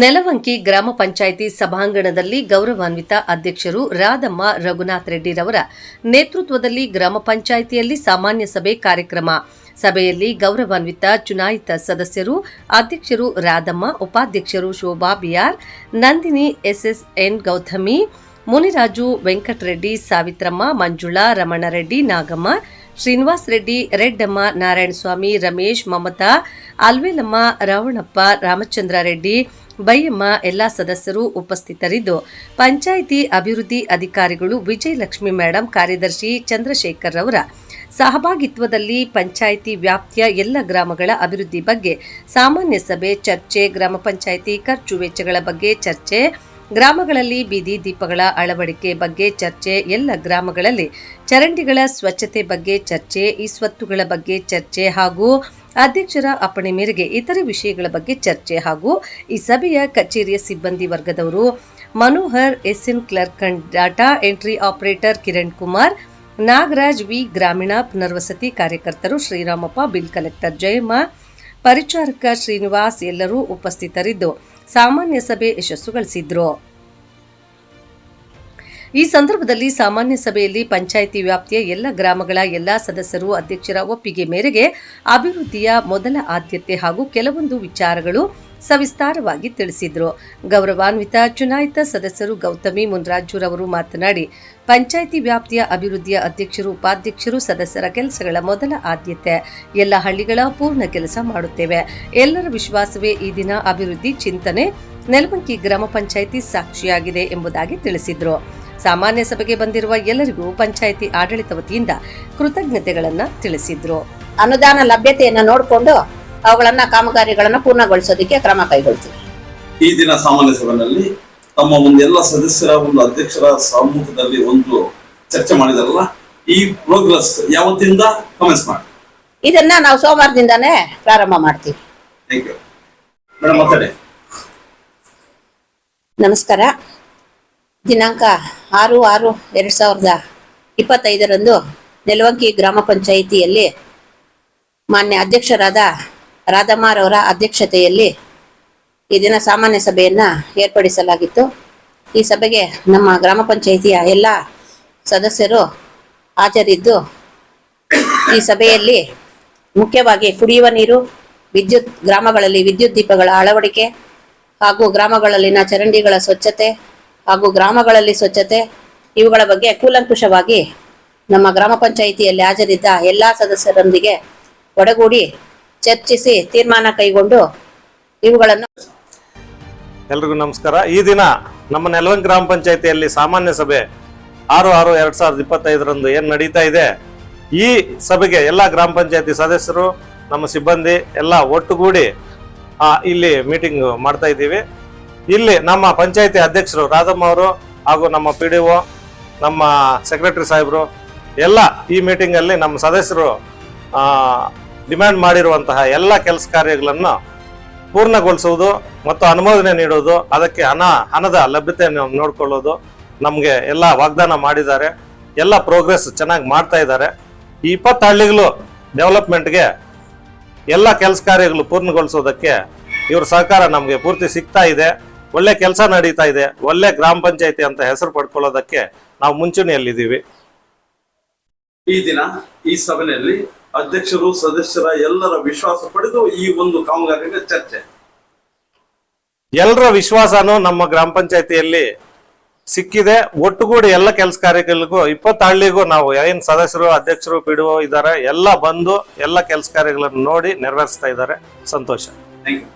ನೆಲವಂಕಿ ಗ್ರಾಮ ಪಂಚಾಯಿತಿ ಸಭಾಂಗಣದಲ್ಲಿ ಗೌರವಾನ್ವಿತ ಅಧ್ಯಕ್ಷರು ರಾಧಮ್ಮ ರಘುನಾಥ್ ರೆಡ್ಡಿರವರ ನೇತೃತ್ವದಲ್ಲಿ ಗ್ರಾಮ ಪಂಚಾಯಿತಿಯಲ್ಲಿ ಸಾಮಾನ್ಯ ಸಭೆ ಕಾರ್ಯಕ್ರಮ. ಸಭೆಯಲ್ಲಿ ಗೌರವಾನ್ವಿತ ಚುನಾಯಿತ ಸದಸ್ಯರು ಅಧ್ಯಕ್ಷರು ರಾಧಮ್ಮ, ಉಪಾಧ್ಯಕ್ಷರು ಶೋಭಾ ಬಿಆರ್ ನಂದಿನಿ ಎಸ್ಎಸ್ಎನ್ ಗೌತಮಿ, ಮುನಿರಾಜು ವೆಂಕಟರೆಡ್ಡಿ, ಸಾವಿತ್ರಮ್ಮ, ಮಂಜುಳಾ, ರಮಣರೆಡ್ಡಿ, ನಾಗಮ್ಮ, ಶ್ರೀನಿವಾಸ್ ರೆಡ್ಡಿ, ರೆಡ್ಡಮ್ಮ, ನಾರಾಯಣಸ್ವಾಮಿ, ರಮೇಶ್ ಮಮತಾ, ಅಲ್ವೇಲಮ್ಮ, ರಾವಣಪ್ಪ ರಾಮಚಂದ್ರ ರೆಡ್ಡಿ ಬೈಯಮ್ಮ ಎಲ್ಲ ಸದಸ್ಯರು ಉಪಸ್ಥಿತರಿದ್ದು, ಪಂಚಾಯಿತಿ ಅಭಿವೃದ್ಧಿ ಅಧಿಕಾರಿಗಳು ವಿಜಯಲಕ್ಷ್ಮಿ ಮೇಡಂ, ಕಾರ್ಯದರ್ಶಿ ಚಂದ್ರಶೇಖರ್ ರವರ ಸಹಭಾಗಿತ್ವದಲ್ಲಿ ಪಂಚಾಯಿತಿ ವ್ಯಾಪ್ತಿಯ ಎಲ್ಲ ಗ್ರಾಮಗಳ ಅಭಿವೃದ್ಧಿ ಬಗ್ಗೆ ಸಾಮಾನ್ಯ ಸಭೆ, ಚರ್ಚೆ, ಗ್ರಾಮ ಪಂಚಾಯಿತಿ ಖರ್ಚು ವೆಚ್ಚಗಳ ಬಗ್ಗೆ ಚರ್ಚೆ ಗ್ರಾಮಗಳಲ್ಲಿ ಬೀದಿ ದೀಪಗಳ ಅಳವಡಿಕೆ ಬಗ್ಗೆ ಚರ್ಚೆ. ಎಲ್ಲ ಗ್ರಾಮಗಳಲ್ಲಿ ಚರಂಡಿಗಳ ಸ್ವಚ್ಛತೆ ಬಗ್ಗೆ ಚರ್ಚೆ, ಈ ಸ್ವತ್ತುಗಳ ಬಗ್ಗೆ ಚರ್ಚೆ ಹಾಗೂ ಅಧ್ಯಕ್ಷರ ಅಪ್ಪಣೆ ಮೇರೆಗೆ ಇತರೆ ವಿಷಯಗಳ ಬಗ್ಗೆ ಚರ್ಚೆ ಹಾಗೂ ಈ ಸಭೆಯ ಕಚೇರಿಯ ಸಿಬ್ಬಂದಿ ವರ್ಗದವರು Manohar, SN clerk and data entry operator Kiran Kumar, Nagaraj V ಗ್ರಾಮೀಣ ಪುನರ್ವಸತಿ ಕಾರ್ಯಕರ್ತರು ಶ್ರೀರಾಮಪ್ಪ, ಬಿಲ್ ಕಲೆಕ್ಟರ್ ಜಯಮ್ಮ, ಪರಿಚಾರಕ ಶ್ರೀನಿವಾಸ್ ಎಲ್ಲರೂ ಉಪಸ್ಥಿತರಿದ್ದು. ಸಾಮಾನ್ಯ ಸಭೆ ಯಶಸ್ಸುಗಳಿಸಿದ್ರು ಈ ಸಂದರ್ಭದಲ್ಲಿ ಸಾಮಾನ್ಯ ಸಭೆಯಲ್ಲಿ ಪಂಚಾಯಿತಿ ವ್ಯಾಪ್ತಿಯ ಎಲ್ಲ ಗ್ರಾಮಗಳ ಎಲ್ಲ ಸದಸ್ಯರು ಅಧ್ಯಕ್ಷರ ಒಪ್ಪಿಗೆ ಮೇರೆಗೆ ಅಭಿವೃದ್ಧಿಯ ಮೊದಲ ಆದ್ಯತೆ ಹಾಗೂ ಕೆಲವೊಂದು ವಿಚಾರಗಳು ಸವಿಸ್ತಾರವಾಗಿ ತಿಳಿಸಿದ್ರು. ಗೌರವಾನ್ವಿತ ಚುನಾಯಿತ ಸದಸ್ಯರು ಗೌತಮಿ ಮುನ್ರಾಜುರವರು ಮಾತನಾಡಿ, ಪಂಚಾಯಿತಿ ವ್ಯಾಪ್ತಿಯ ಅಭಿವೃದ್ಧಿಯ ಅಧ್ಯಕ್ಷರು, ಉಪಾಧ್ಯಕ್ಷರು ಸದಸ್ಯರ ಕೆಲಸಗಳ ಮೊದಲ ಆದ್ಯತೆ. ಎಲ್ಲ ಹಳ್ಳಿಗಳ ಪೂರ್ಣ ಕೆಲಸ ಮಾಡುತ್ತೇವೆ. ಎಲ್ಲರ ವಿಶ್ವಾಸವೇ ಈ ದಿನ ಅಭಿವೃದ್ಧಿ ಚಿಂತನೆ. ನೆಲಮಂಕಿ ಗ್ರಾಮ ಪಂಚಾಯಿತಿ ಸಾಕ್ಷಿಯಾಗಿದೆ ಎಂಬುದಾಗಿ ತಿಳಿಸಿದರು. ಸಾಮಾನ್ಯ ಸಭೆಗೆ ಬಂದಿರುವ ಎಲ್ಲರಿಗೂ ಪಂಚಾಯಿತಿ ಆಡಳಿತ ವತಿಯಿಂದ ಕೃತಜ್ಞತೆಗಳನ್ನು ತಿಳಿಸಿದ್ರು. ಅನುದಾನ ಲಭ್ಯತೆಯನ್ನು ನೋಡಿಕೊಂಡು ಅವುಗಳನ್ನ ಕಾಮಗಾರಿಗಳನ್ನ ಪೂರ್ಣಗೊಳಿಸೋದಕ್ಕೆ ಕ್ರಮ ಕೈಗೊಳ್ತೀವಿ. ಈ ದಿನ ಸಾಮಾನ್ಯ ಸಭೆಯಲ್ಲಿ ತಮ್ಮ ಒಂದು ಎಲ್ಲ ಸದಸ್ಯರ ಒಂದು ಅಧ್ಯಕ್ಷರ ಸಮ್ಮುಖದಲ್ಲಿ ಒಂದು ಚರ್ಚೆ ಮಾಡಿದಾರಲ್ಲ ಈ ಪ್ರೋಗ್ರೆಸ್ ಯಾವತ್ತಿಂದ ಕಮೆಂಟ್ಸ್ ಮಾಡಿ? ಇದನ್ನ ನಾವು ಸೋಮವಾರದಿಂದಾನೇ ಪ್ರಾರಂಭ ಮಾಡ್ತೀವಿ. ಥ್ಯಾಂಕ್ ಯು ಮೇಡಮ್ ಮಾತಾಡಿ ನಮಸ್ಕಾರ. ದಿನಾಂಕ ಆರು ಆರು ಎರಡ್ ಸಾವಿರದ ಇಪ್ಪತ್ತೈದರಂದು ನೆಲವಂಕಿ ಗ್ರಾಮ ಪಂಚಾಯಿತಿಯಲ್ಲಿ ಮಾನ್ಯ ಅಧ್ಯಕ್ಷರಾದ ರಾಧಮ್ಮರವರ ಅಧ್ಯಕ್ಷತೆಯಲ್ಲಿ ಈ ದಿನ ಸಾಮಾನ್ಯ ಸಭೆಯನ್ನ ಏರ್ಪಡಿಸಲಾಗಿತ್ತು. ಈ ಸಭೆಗೆ ನಮ್ಮ ಗ್ರಾಮ ಪಂಚಾಯಿತಿಯ ಎಲ್ಲ ಸದಸ್ಯರು ಹಾಜರಿದ್ದು, ಈ ಸಭೆಯಲ್ಲಿ ಮುಖ್ಯವಾಗಿ ಕುಡಿಯುವ ನೀರು, ವಿದ್ಯುತ್, ಗ್ರಾಮಗಳಲ್ಲಿ ವಿದ್ಯುತ್ ದೀಪಗಳ ಅಳವಡಿಕೆ ಹಾಗೂ ಗ್ರಾಮಗಳಲ್ಲಿನ ಚರಂಡಿಗಳ ಸ್ವಚ್ಛತೆ ಹಾಗೂ ಗ್ರಾಮಗಳಲ್ಲಿ ಸ್ವಚ್ಛತೆ ಇವುಗಳ ಬಗ್ಗೆ ಕೂಲಂಕುಷವಾಗಿ ನಮ್ಮ ಗ್ರಾಮ ಪಂಚಾಯಿತಿಯಲ್ಲಿ ಹಾಜರಿದ್ದ ಎಲ್ಲ ಸದಸ್ಯರೊಂದಿಗೆ ಒಡಗೂಡಿ ಚರ್ಚಿಸಿ ತೀರ್ಮಾನ ಕೈಗೊಂಡು ಇವುಗಳನ್ನು ಎಲ್ರಿಗೂ ನಮಸ್ಕಾರ. ಈ ದಿನ ನಮ್ಮ ನೆಲವಂಗ್ ಗ್ರಾಮ ಪಂಚಾಯತಿಯಲ್ಲಿ ಸಾಮಾನ್ಯ ಸಭೆ ಆರು ಆರು ಎರಡ್ ಸಾವಿರದ ಇಪ್ಪತ್ತೈದರಂದು ಏನ್ ನಡೀತಾ ಇದೆ? ಈ ಸಭೆಗೆ ಎಲ್ಲ ಗ್ರಾಮ ಪಂಚಾಯತಿ ಸದಸ್ಯರು, ನಮ್ಮ ಸಿಬ್ಬಂದಿ ಎಲ್ಲ ಒಟ್ಟುಗೂಡಿ ಇಲ್ಲಿ ಮೀಟಿಂಗ್ ಮಾಡ್ತಾ ಇದ್ದೀವಿ. ಇಲ್ಲಿ ನಮ್ಮ ಪಂಚಾಯತಿ ಅಧ್ಯಕ್ಷರು ರಾಧಮ್ಮ ಅವರು ಹಾಗೂ ನಮ್ಮ ಪಿ ಡಿ ಒ ನಮ್ಮ ಸೆಕ್ರೆಟರಿ ಸಾಹೇಬರು ಎಲ್ಲ ಈ ಮೀಟಿಂಗಲ್ಲಿ ನಮ್ಮ ಸದಸ್ಯರು ಡಿಮ್ಯಾಂಡ್ ಮಾಡಿರುವಂತಹ ಎಲ್ಲ ಕೆಲಸ ಕಾರ್ಯಗಳನ್ನು ಪೂರ್ಣಗೊಳಿಸುವುದು ಮತ್ತು ಅನುಮೋದನೆ ನೀಡುವುದು, ಅದಕ್ಕೆ ಹಣ, ಹಣದ ಲಭ್ಯತೆಯನ್ನು ನೋಡಿಕೊಳ್ಳೋದು, ನಮಗೆ ಎಲ್ಲ ವಾಗ್ದಾನ ಮಾಡಿದ್ದಾರೆ, ಎಲ್ಲ ಪ್ರೋಗ್ರೆಸ್ ಚೆನ್ನಾಗಿ ಮಾಡ್ತಾ ಇದ್ದಾರೆ. ಈ ಇಪ್ಪತ್ತು ಹಳ್ಳಿಗಳು ಡೆವಲಪ್ಮೆಂಟ್ಗೆ ಎಲ್ಲ ಕೆಲಸ ಕಾರ್ಯಗಳು ಪೂರ್ಣಗೊಳಿಸೋದಕ್ಕೆ ಇವ್ರ ಸಹಕಾರ ನಮಗೆ ಪೂರ್ತಿ ಸಿಗ್ತಾ ಇದೆ. ಒಳ್ಳೆ ಕೆಲಸ ನಡೀತಾ ಇದೆ. ಒಳ್ಳೆ ಗ್ರಾಮ ಪಂಚಾಯತಿ ಅಂತ ಹೆಸರು ಪಡ್ಕೊಳ್ಳೋದಕ್ಕೆ ನಾವು ಮುಂಚೂಣಿಯಲ್ಲಿದ್ದೀವಿ. ಈ ದಿನ ಈ ಸಭೆಯಲ್ಲಿ ಅಧ್ಯಕ್ಷರು ಸದಸ್ಯರ ಎಲ್ಲರ ವಿಶ್ವಾಸ ಪಡೆದು ಈ ಒಂದು ಕಾಮಗಾರಿಗೆ ಚರ್ಚೆ. ಎಲ್ಲರ ವಿಶ್ವಾಸನೂ ನಮ್ಮ ಗ್ರಾಮ ಪಂಚಾಯತಿಯಲ್ಲಿ ಸಿಕ್ಕಿದೆ. ಒಟ್ಟುಗೂಡಿ ಎಲ್ಲ ಕೆಲಸ ಕಾರ್ಯಗಳಿಗೂ ಇಪ್ಪತ್ತು ಹಳ್ಳಿಗೂ ನಾವು ಏನ್ ಸದಸ್ಯರು ಅಧ್ಯಕ್ಷರು ಪಿಡುವ ಇದ್ದಾರೆ ಎಲ್ಲ ಬಂದು ಎಲ್ಲ ಕೆಲಸ ಕಾರ್ಯಗಳನ್ನು ನೋಡಿ ನೆರವೇರಿಸ್ತಾ ಇದ್ದಾರೆ. ಸಂತೋಷ. Thank you